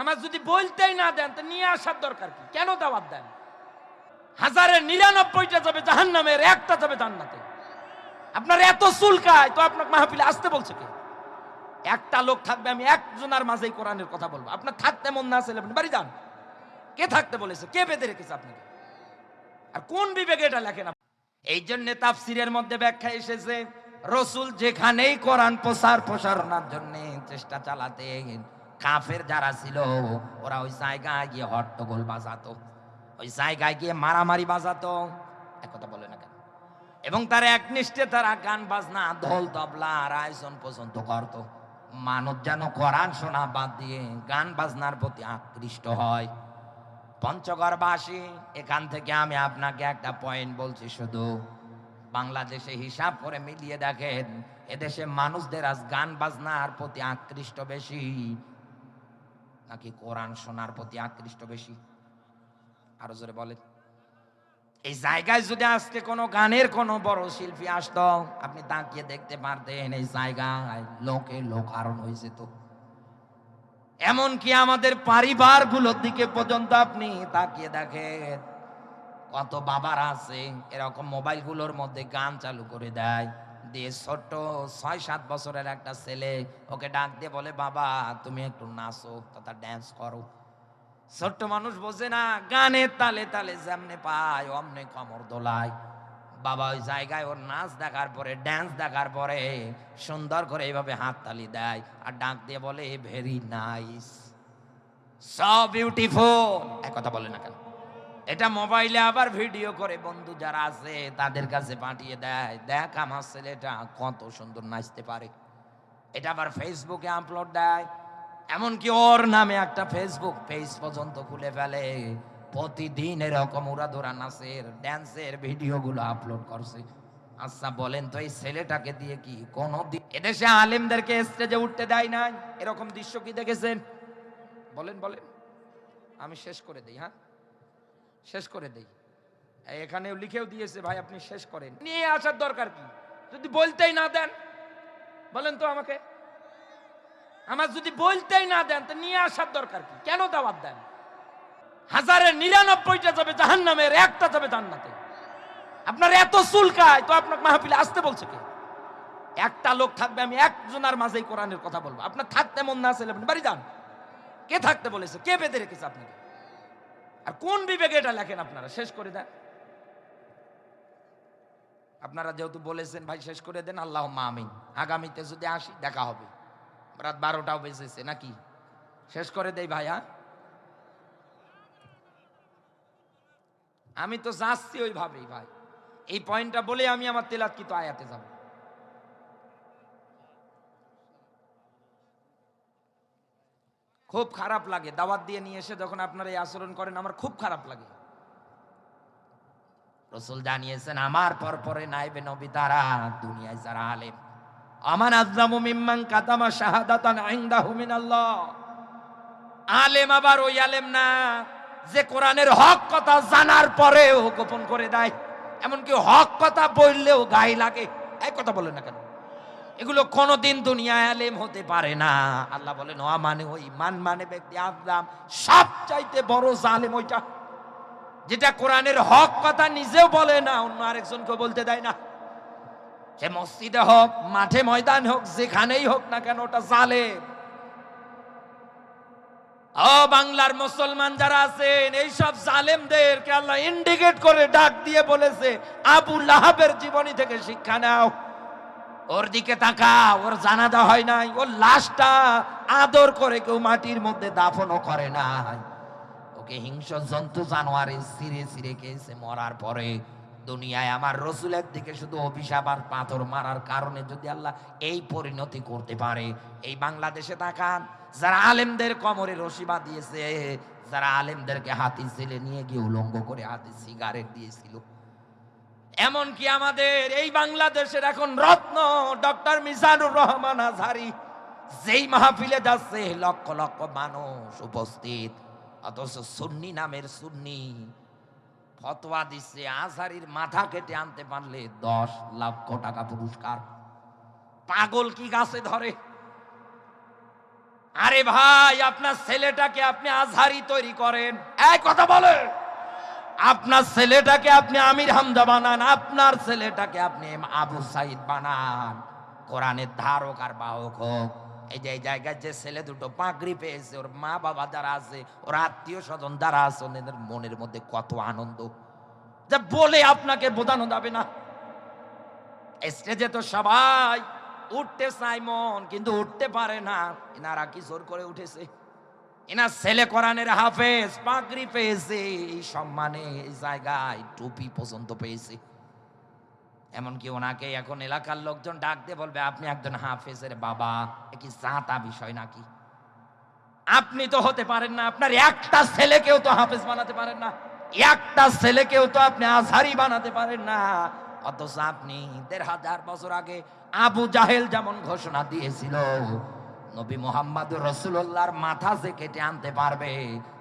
আমার যদি বলতেই না দেন, তো নিয়ে আসার দরকার কি? কেন দাওয়াত দেন? হাজারের নিরানব্বইটা যাবে জাহান নামের একটা যাবে জান্নাতে। আপনার এত চুলকায়, তো আপনার মাহফিলে আসতে বলছে কে? একটা লোক থাকবে, আমি একজনের মাঝেই কোরআনের কথা বলব। আপনার থাকতে মন না আসলে আপনি বাড়ি যান। কে থাকতে বলেছে? কে বেঁধে রেখেছে আপনাকে? আর কোন বিবেকে এটা লেখেন? এই জন্য তাফসিরের মধ্যে ব্যাখ্যা এসেছে, রসুল যেখানেই কোরআন প্রসার প্রসারণার জন্য চেষ্টা চালাতে কাফের যারা ছিল, ওরা ওই জায়গায় গিয়ে হট্টগোল বাজাতো। ওই জায়গায় গিয়ে মারামারি বাজাতো। এক কথা বলে না কেন? এবং তার একনিষ্ঠে তারা গান, বাজনা, ঢোল, তবলা আর আয়োজন পছন্দ করত। মানুষ যেন কোরআন শোনা বাদ দিয়ে গান, বাজনার প্রতি আকৃষ্ট হয়। পঞ্চগড়বাসী, এখান থেকে আমি আপনাকে একটা পয়েন্ট বলছি শুধু। বাংলাদেশে হিসাব করে মিলিয়ে দেখেন, এদেশে মানুষদের আজ গান, বাজনার প্রতি আকৃষ্ট বেশি। নাকি কোরআন শোনার প্রতি আকৃষ্ট বেশি। আরও জোরে বলেন। এই জায়গায় যদি আজকে কোনো গানের কোনো বড় শিল্পী আসত, আপনি তাকিয়ে দেখতে পারতেন এই জায়গায় লোকে লোক লোকারণ হয়েছে তো এমনকি আমাদের পরিবারগুলোর দিকে পর্যন্ত আপনি তাকিয়ে দেখেন। কত বাবার আছে, এরকম মোবাইল মোবাইলগুলোর মধ্যে গান চালু করে দেয়। দিয়ে ছোট্ট ছয়, সাত বছরের একটা ছেলে ওকে ডাক দিয়ে বলে, বাবা, তুমি একটু নাচো, তথা ড্যান্স করো। ছোট্ট মানুষ বোঝে না গানের তালে তালে যেমনে পায়, অমনে কমর দোলায়। বাবা ওই জায়গায় ওর নাচ দেখার পরে ড্যান্স দেখার পরে সুন্দর করে এইভাবে হাত তালি দেয় আর ডাক দিয়ে বলে ভেরি নাইস সো বিউটিফুল এক কথা বলে না কেন? এটা মোবাইলে আবার ভিডিও করে বন্ধু যারা আছে, তাদের কাছে পাঠিয়ে দেয়। দেখ আমার ছেলেটা কত সুন্দর নাচতে পারে। এটা আবার ফেসবুকে আপলোড দেয়। এমনকি ওর নামে একটা ফেসবুক পেজ পর্যন্ত খুলে ফেলে। প্রতিদিন এরকম উড়াধুরা নাচের ড্যান্সের ভিডিওগুলো আপলোড করছে। আচ্ছা বলেন তো এই ছেলেটাকে দিয়ে কি কোনো এদেশে আলেমদেরকে স্টেজে উঠতে দেয় না এরকম দৃশ্য কি দেখেছেন? বলেন বলেন। আমি শেষ করে দিই হ্যাঁ? শেষ করে দেই। এখানে লিখেও দিয়েছে, ভাই, আপনি শেষ করেন। নিয়ে আসার দরকার কি? যদি বলতেই না দেন, বলেন তো আমাকে। আমার যদি বলতেই না দেন, তো নিয়ে আসার দরকার কি? কেন দাওয়াত দেন? হাজারের নিরানব্বইটা যাবে জাহান নামের একটা যাবে জান্নাতে। আপনার এত চুলকায় তো আপনার মাহফিলে আসতে বলছে কে? একটা লোক থাকবে, আমি একজনের মাঝেই কোরআনের কথা বলব। আপনার থাকতে মন না আসলে আপনি বাড়ি যান। কে থাকতে বলেছে? কে বেঁধে রেখেছে আপনাকে? আর কোন বিবেকে এটা লেখেন আপনারা? শেষ করে দেন। আপনারা যেহেতু বলেছেন, ভাই, শেষ করে দেন আল্লাহ আমিন। আগামীতে যদি আসি, দেখা হবে। রাত বারোটাও বেজেছে নাকি? শেষ করে দেই ভাই হ্যাঁ? আমি তো যাচ্ছি ওইভাবেই ভাই। এই পয়েন্টটা বলে আমি আমার তেলাত কিন্তু আয়াতে যাব। খুব খারাপ লাগে। দাওয়াত দিয়ে নিয়ে এসে যখন আপনারা এই আচরণ করেন, আমার খুব খারাপ লাগে। রসুল জানিয়েছেন, আমার পর পরে নাইবে নবী তারা, দুনিয়ায় যারা আলেম। আমার আজলামু মিম্মান কাতামা শাহাদাতান ইনদাহু মিনাল্লাহ। আলেম আবার ওই আলেম না, যে কোরআনের হক কথা জানার পরেও গোপন করে দেয়। এমনকি হক কথা বললেও গায়ে লাগে। এই কথা বলে না কেন? এগুলো কোনোদিন দুনিয়া আলেম হতে পারে না। আল্লাহ বলেন, ও মানে ওই মান মানে ব্যক্তি আজলাম সব চাইতে বড় জালেম ওইটা। যেটা কোরআনের হক কথা নিজেও বলে না, অন্য আরেকজনকে বলতে দেয় না। সে মসজিদে হোক, মাঠে ময়দান হোক, যেখানেই হোক না কেন ওটা জালেম। ও বাংলার মুসলমান যারা আছেন, এইসব জালেমদেরকে আল্লাহ ইন্ডিকেট করে ডাক দিয়ে বলেছে, আবু লাহাবের জীবনী থেকে শিক্ষা নাও। ওর দিকে তাকা, ওর জানাজা হয় নাই, ওর লাশটা আদর করে কেউ মাটির মধ্যে দাফনও করে নাই। ওকে হিংস্র জন্তু জানোয়ারে সিরে সিরে খেয়েছে, মরার পরে দুনিয়ায় আমার রসুলের দিকে শুধু অভিশাপ আর পাথর মারার কারণে যদি আল্লাহ এই পরিণতি করতে পারে, এই বাংলাদেশে তাকান, যারা আলেমদের কোমরে রশি দিয়েছে যারা আলেমদেরকে হাতি ছেলে নিয়ে গিয়ে উলঙ্গ করে হাতে সিগারেট দিয়েছিল। এমনকি আমাদের এই বাংলাদেশের এখন রত্ন ডক্টর মিজানুর রহমান আজহারি, যেই মাহফিলে যাচ্ছে, লক্ষ লক্ষ মানুষ উপস্থিত। অথচ সুন্নি নামের সুন্নি। ফতোয়া দিচ্ছে, আজহারির মাথা কেটে আনতে পারলে দশ লক্ষ টাকা পুরস্কার। পাগল কি গাছে ধরে? আরে ভাই, আপনার ছেলেটাকে আপনি আজহারি তৈরি করেন। এই কথা বলে আপনার ছেলেটাকে আপনি আমির হামজা বানান, আপনার ছেলেটাকে আপনি আবু সাইদ বানান। কোরআনের ধারক আর বাহক হোক। এই যে এই জায়গায় যে ছেলে দুটো পাগড়ি পেয়েছে, ওর মা বাবা যারা আছে, ওর আত্মীয় স্বজন যারা আছে ওদের মনের মধ্যে কত আনন্দ। যা বলে আপনাকে বোঝানো যাবে না। স্টেজে তো সবাই, উঠতে চায় মন, কিন্তু উঠতে পারে না। এনারা কি জোর করে উঠেছে? এনার ছেলে কোরআনের হাফেজ, পাগড়ি পেয়েছে, এই সম্মানে, এই জায়গায় টুপি পর্যন্ত পেয়েছে। এমনকি ওনাকে এখন এলাকার লোকজন ডাক দিয়ে বলবে, আপনি একজন হাফেজের বাবা কি চাঁতা বিষয় নাকি? আপনি তো হতে পারেন না, আপনার একটা ছেলেকেও তো হাফেজ বানাতে পারেন না, একটা ছেলেকেও তো আপনি আজহারি বানাতে পারেন না। অথচ আপনি দেড় হাজার বছর আগে আবু জাহেল যেমন ঘোষণা দিয়েছিল নবী মোহাম্মদ রসুল্লাহর মাথা যে কেটে আনতে পারবে,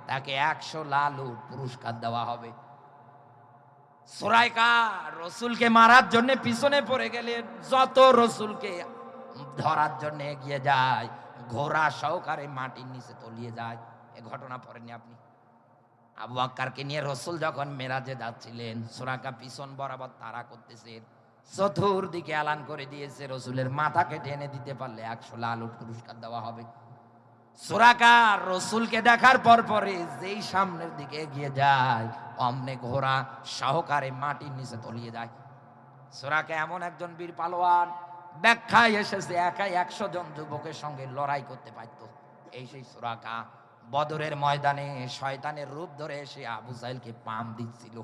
তাকে একশো লালু পুরস্কার দেওয়া হবে। সোরাইকা রসুলকে মারার জন্য পিছনে পড়ে গেলেন, যত রসুলকে ধরার জন্য এগিয়ে যায়, ঘোড়া সহকারে মাটির নিচে তলিয়ে যায়। এ ঘটনা পড়েননি আপনি? আবু আক্কারকে নিয়ে রসুল যখন মেরাজে যাচ্ছিলেন সোরাকা পিছন বরাবর তারা করতেছেন। চতুর্দিকে এলান করে দিয়েছে রসুলের মাথা কেটে এনে দিতে পারলে একশো লালুট পুরস্কার দেওয়া হবে। সোরাকা রসুলকে দেখার পর পরে যেই সামনের দিকে এগিয়ে যায়, অমনে ঘোড়া সহকারে মাটির নিচে তলিয়ে যায়। সোরাকা এমন একজন বীর পালোয়ান, ব্যাখ্যায় এসেছে একাই একশো জন যুবকের সঙ্গে লড়াই করতে পারত। এই সেই সোরাকা বদরের ময়দানে শয়তানের রূপ ধরে এসে আবু পাম দিচ্ছিল।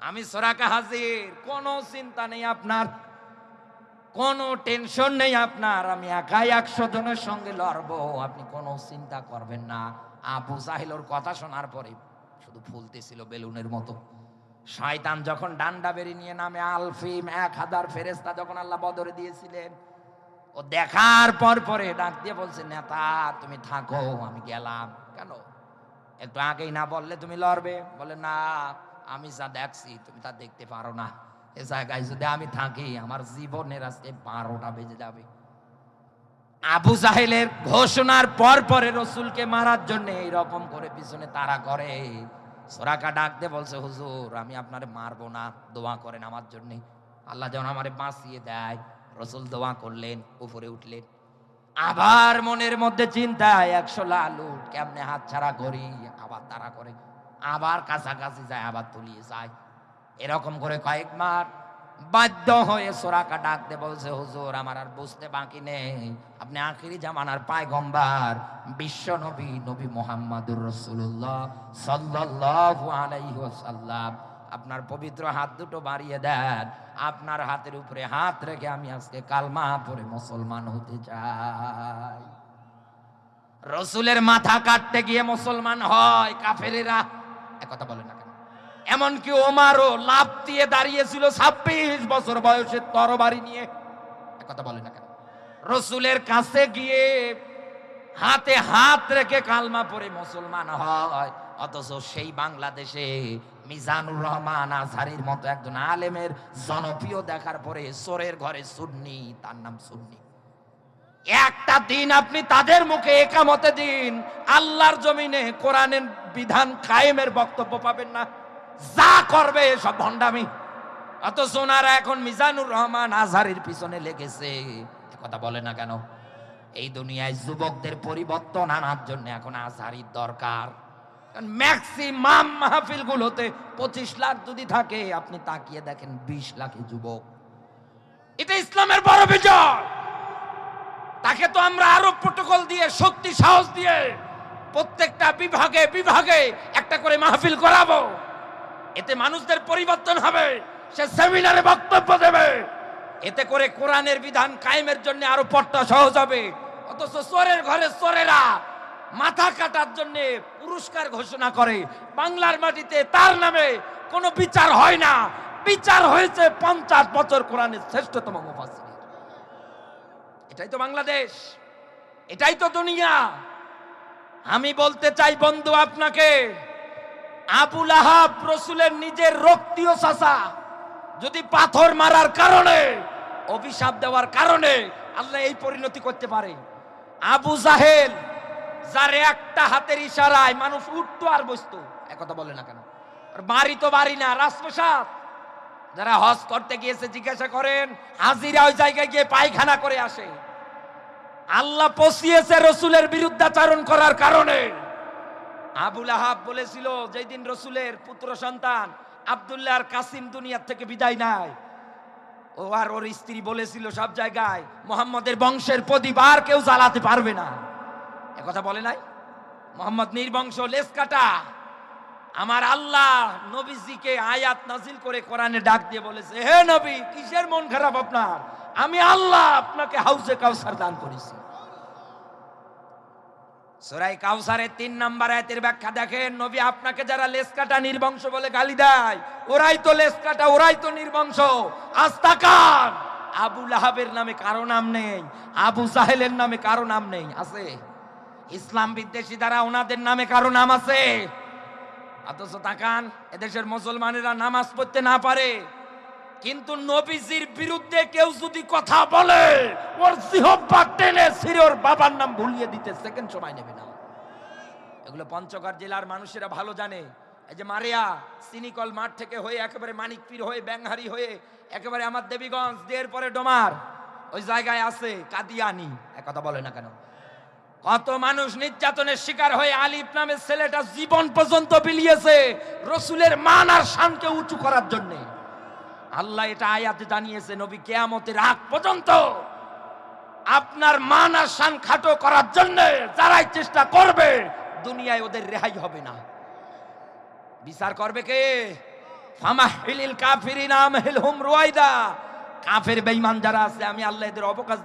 আমি সোরাকা হাজির, কোনো চিন্তা নেই আপনার, কোনো টেনশন নেই আপনার, আমি একাই একশো জনের সঙ্গে লড়বো, আপনি কোনো চিন্তা করবেন না। আবু সাহিলর কথা শোনার পরে, শুধু ফুলতেছিল বেলুনের মতো। শয়তান যখন ডান্ডা বেরি নিয়ে নামে, আলফিম এক হাজার ফেরেস্তা যখন আল্লাহ বদরে দিয়েছিলেন, ও দেখার পর পরে ডাক দিয়ে বলছে, নেতা, তুমি থাকো, আমি গেলাম। কেন? একটু আগেই না বললে তুমি লড়বে? বলে, না আমি যা দেখছি, তুমি তা দেখতে পারো না। এ জায়গায় যদি আমি থাকি, আমার জীবনের আজকে বারোটা বেজে যাবে। আবু জাহেলের ঘোষণার পর পরে রসুলকে মারার জন্য এইরকম করে পিছনে তারা করে সোরাকা ডাকতে বলছে, হুজুর, আমি আপনার মারবো না, দোয়া করেন আমার জন্য। আল্লাহ যেন আমারে বাঁচিয়ে দেয়। রসুল দোয়া করলেন, উপরে উঠলেন। আবার মনের মধ্যে চিন্তা একশো লালু কেমনে হাত ছাড়া করি, আবার তারা করে। আবার কাছাকাছি যায়, আবার তুলিয়ে যায়। এরকম করে কয়েক মার বাধ্য হয়ে সোরাকা ডাকতে বলছে, হুজুর, আমার আর বুঝতে বাকি নেই। আপনি আখিরি জামানার পায়গম্বার, বিশ্ব নবী নবী মোহাম্মদুর রসুল্লাহ সাল্লাল্লাহু আলাইহি আপনার পবিত্র হাত দুটো বাড়িয়ে দেন। আপনার হাতের উপরে হাত রেখে আমি আজকে কালমা পরে মুসলমান হতে চাই। রসুলের মাথা কাটতে গিয়ে মুসলমান হয়, কাফেরেরা কথা বলে না কেন? এমনকি ওমারও লাভ দিয়ে দাঁড়িয়েছিল ছাব্বিশ বছর বয়সে তরবারি নিয়ে। কথা বলে না কেন? রসুলের কাছে গিয়ে হাতে হাত রেখে কালমা পরে মুসলমান হয়, অথচ সেই বাংলাদেশে মিজানুর রহমান আজহারির মতো একজন আলেমের জনপ্রিয় দেখার পরে সোরের ঘরে সুন্নি, তার নাম সুন্নি। একটা দিন আপনি তাদের মুখে একামতে দিন, আল্লাহর জমিনে কোরআনের বিধান কায়েমের বক্তব্য পাবেন না। যা করবে সব ভণ্ডামি। অত সোনারা এখন মিজানুর রহমান আজহারের পিছনে লেগেছে। কথা বলে না কেন? এই দুনিয়ায় যুবকদের পরিবর্তন আনার জন্য এখন আজহারির দরকার। ম্যাক্সিমাম মাহফিল গুলোতে পঁচিশ লাখ যদি থাকে, আপনি তাকিয়ে দেখেন বিশ লাখে যুবক। এটা ইসলামের বড় বিজয়। তাকে তো আমরা আরও প্রোটোকল দিয়ে, শক্তি, সাহস দিয়ে প্রত্যেকটা বিভাগে বিভাগে একটা করে মাহফিল করাবো। এতে মানুষদের পরিবর্তন হবে, সে সেমিনারে বক্তব্য দেবে। এতে করে কোরআনের বিধান কায়েমের জন্য আরও পট্টা সহজ হবে। অথচ চোরের ঘরে চোরেরা মাথা কাটার জন্য পুরস্কার ঘোষণা করে। বাংলার মাটিতে তার নামে কোনো বিচার হয় না। বিচার হয়েছে পঞ্চাশ বছর কোরআনের শ্রেষ্ঠতম মুফাসসির। এটাই তো বাংলাদেশ, এটাই তো দুনিয়া। আমি বলতে চাই বন্ধু আপনাকে, আবুল আহাব রসুলের নিজের রক্তীয় চাষা যদি পাথর মারার কারণে, অভিশাপ দেওয়ার কারণে আল্লাহ এই পরিণতি করতে পারে। আবু জাহেল, যার একটা হাতের ইশারায় মানুষ উঠতো আর বসতো একথা বলে না কেন? বাড়ি তো বাড়ি না, রাজপ্রসাদ। যারা হজ করতে গিয়েছে, জিজ্ঞাসা করেন, হাজিরা ওই জায়গায় গিয়ে পায়খানা করে আসে। আল্লাহ পচিয়েছে রসুলের বিরুদ্ধাচারণ করার কারণে। আবুল আহাব বলেছিল যেই দিন রসুলের পুত্র সন্তান আবদুল্লাহ কাসিম দুনিয়ার থেকে বিদায় নাই ও আর ওর স্ত্রী বলেছিল সব জায়গায়, মোহাম্মদের বংশের প্রদীপ আর কেউ জ্বালাতে পারবে না। কথা বলে নাই? মোহাম্মদ নির্বংশ লেস কাটা। আমার আল্লাহ নবীজিকে আয়াত নাজিল করে কোরআনে ডাক দিয়ে বলেছে, হে নবী, কিসের মন খারাপ আপনার? আমি আল্লাহ আপনাকে হাউসে কাউসার দান করেছি। সুরাই কাউসারের তিন নাম্বার আয়াতের ব্যাখ্যা দেখেন, নবী আপনাকে যারা লেস কাটা নির্বংশ বলে গালি দেয়, ওরাই তো লেস কাটা, ওরাই তো নির্বংশ। আস্তাকান আবু লাহাবের নামে কারও নাম নেই, আবু সাহেলের নামে কারও নাম নেই, আছে? ইসলাম বিদ্বেষী দ্বারা ওনাদের নামে কারও নাম আছে? অথচ তাকান, এদেশের মুসলমানেরা নামাজ পড়তে না পারে। কিন্তু নবীজির বিরুদ্ধে কেউ যদি কথা বলে, ওর জিহব্বা টেনে সিরে ওর বাবার নাম ভুলিয়ে দিতে সেকেন্ড সময় নেবে না। এগুলো পঞ্চগড় জেলার মানুষেরা ভালো জানে। এই যে মারিয়া, সিনিকল মাঠ থেকে হয়ে একেবারে মানিকপীর হয়ে ব্যাংহারি হয়ে, একেবারে আমার দেবীগঞ্জ দের পরে ডোমার, ওই জায়গায় আছে কাদিয়ানি। কথা বলে না কেন? কত মানুষ নির্যাতনের শিকার হয়ে আলিফ নামের ছেলেটা জীবন পর্যন্ত বিলিয়েছে রসুলের মান আর শানকে উঁচু করার জন্য। আল্লাহ এটা আয়াতে জানিয়েছে, নবী কেয়ামতের আগ পর্যন্ত আপনার মান আর শান খাটো করার জন্য যারাই চেষ্টা করবে, দুনিয়ায় ওদের রেহাই হবে না। বিচার করবে কে? কাফের বেঈমান যারা আছে, আমি আল্লাহ এদের অবকাশ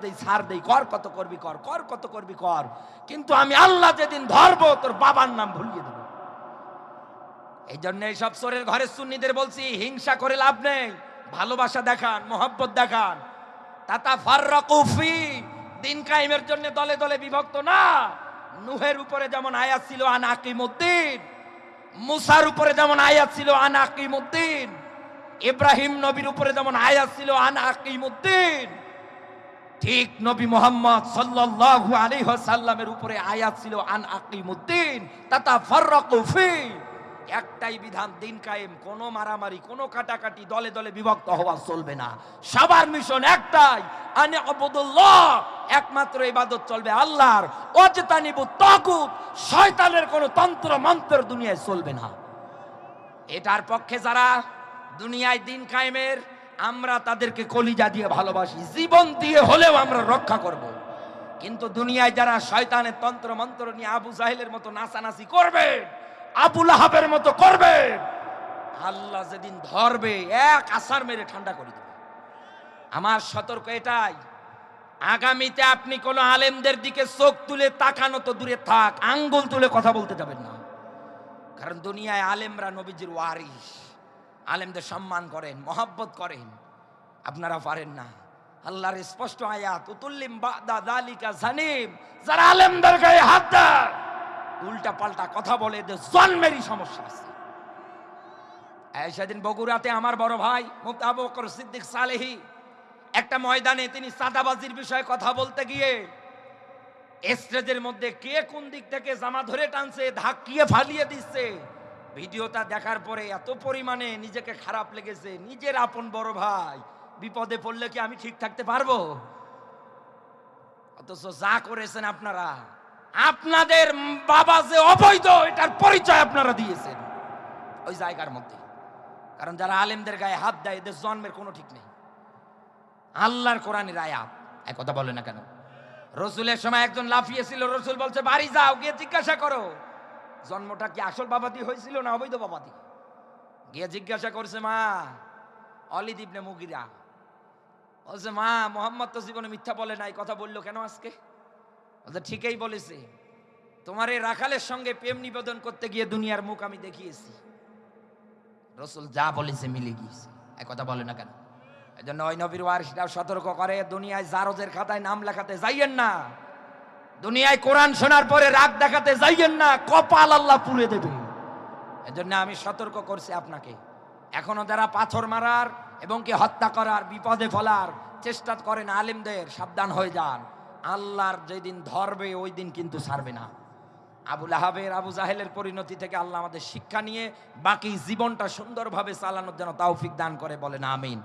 দেই কর কত করবি কর কর কত করবি কর। কিন্তু আমি আল্লাহ যেদিন ধরবো, তোর বাবার নাম ভুলিয়ে দেবো। এই এইসব সোরের ঘরের সুন্নিদের বলছি, হিংসা করে লাভ নেই। ভালোবাসা দেখান, মোহব্বত দেখান। তাতা ফাররাকুফি দিন কায়েমের জন্য দলে দলে বিভক্ত না। নুহের উপরে যেমন আয়াত ছিল, আন আকিমুদ্দিন। মুসার উপরে যেমন আয়াত ছিল, আন আকিমুদ্দিন। ইব্রাহিম নবীর উপরে যেমন আয়াত ছিল, আন আকিমুদ্দিন। ঠিক নবী মোহাম্মদ সাল্লাল্লাহু আলাইহি ওয়াসাল্লামের উপরে আয়াত ছিল, আন আকিমুদ্দিন। তাতা ফাররাকুফি একটাই বিধান, দিন কায়েম, কোনো মারামারি, কোনো কাটাকাটি, দলে দলে বিভক্ত হওয়া চলবে না। সবার মিশন একটাই, আনে আবুদুল্লাহ, একমাত্র ইবাদত চলবে আল্লাহর। অজতানিবু তাগুত, শয়তানের কোনো তন্ত্র মন্ত্র দুনিয়ায় চলবে না। এটার পক্ষে যারা দুনিয়ায় দিন কায়েমের, আমরা তাদেরকে কলিজা দিয়ে ভালোবাসি, জীবন দিয়ে হলেও আমরা রক্ষা করব। কিন্তু দুনিয়ায় যারা শয়তানের তন্ত্র মন্ত্র নিয়ে আবু জাহেলের মতো নাচানাচি করবে আবুল আহাবের মতো করবে। আল্লাহ যেদিন ধরবে, এক আসার মেরে ঠান্ডা করে দেবে। আমার সতর্ক এটাই, আগামীতে আপনি কোন আলেমদের দিকে চোখ তুলে তাকানো তো দূরে থাক, আঙ্গুল তুলে কথা বলতে যাবেন না। কারণ দুনিয়ায় আলেমরা নবীজির ওয়ারিস আলেমদের সম্মান করেন, মহাব্বত করেন। আপনারা পারেন না। আল্লাহর স্পষ্ট আয়াত, উতুল্লিম বাদা দালিকা জানিম যারা আলেমদের গায়ে হাত দেয় উল্টা পাল্টা কথা বলে এদের জন্মেরই সমস্যা আছে। সেদিন বগুড়াতে আমার বড় ভাই মুফতি আবু বকর সিদ্দিক সালেহি একটা ময়দানে তিনি সাদাবাজির বিষয়ে কথা বলতে গিয়ে স্টেজের মধ্যে কে কোন দিক থেকে জামা ধরে টানছে, ধাক্কিয়ে ফালিয়ে দিচ্ছে, ভিডিওটা দেখার পরে এত পরিমাণে নিজেকে খারাপ লেগেছে, নিজের আপন বড় ভাই, বিপদে পড়লে কি আমি ঠিক থাকতে পারব? অথচ যা করেছেন আপনারা আপনাদের বাবা যে অবৈধ, এটার পরিচয় আপনারা দিয়েছেন। ওই জায়গার মধ্যে। কারণ যারা আলেমদের গায়ে হাত দেয়, এদের জন্মের কোনো ঠিক নেই। আল্লাহর কোরআনের আয়াত এক কথা বলে না কেন? রসুলের সময় একজন লাফিয়েছিল, রসুল বলছে, বাড়ি যাও, গিয়ে জিজ্ঞাসা করো। জন্মটা কি আসল বাবাদি হয়েছিল না অবৈধ বাবাদি? গিয়ে জিজ্ঞাসা করছে, মা অলি দিবনে মুগিরা। বলছে, মা, মোহাম্মদ তো জীবনে মিথ্যা বলে নাই, কথা বলল কেন আজকে? বলছে ঠিকই বলেছে, তোমার এই রাখালের সঙ্গে প্রেম নিবেদন করতে গিয়ে দুনিয়ার মুখ আমি দেখিয়েছি। রসুল যা বলেছে মিলে গিয়েছে এক কথা বলে না কেন? এই জন্য ওই নবীর ওয়ারিসরাও সতর্ক করে, দুনিয়ায় জারজের খাতায় নাম লেখাতে যাইয়েন না। দুনিয়ায় কোরআন শোনার পরে রাগ দেখাতে যাইয়েন না, কপাল আল্লাহ পুড়ে দেবে। এজন্য আমি সতর্ক করছি আপনাকে, এখনও যারা পাথর মারার এবং কি হত্যা করার, বিপদে ফেলার, চেষ্টা করেন আলিমদের, সাবধান হয়ে যান। আল্লাহর যেদিন ধরবে ওই দিন কিন্তু ছাড়বে না। আবুল আহাবের আবু জাহেলের পরিণতি থেকে আল্লাহ আমাদের শিক্ষা নিয়ে বাকি জীবনটা সুন্দরভাবে চালানোর জন্য তাওফিক দান করে বলেন, আমিন।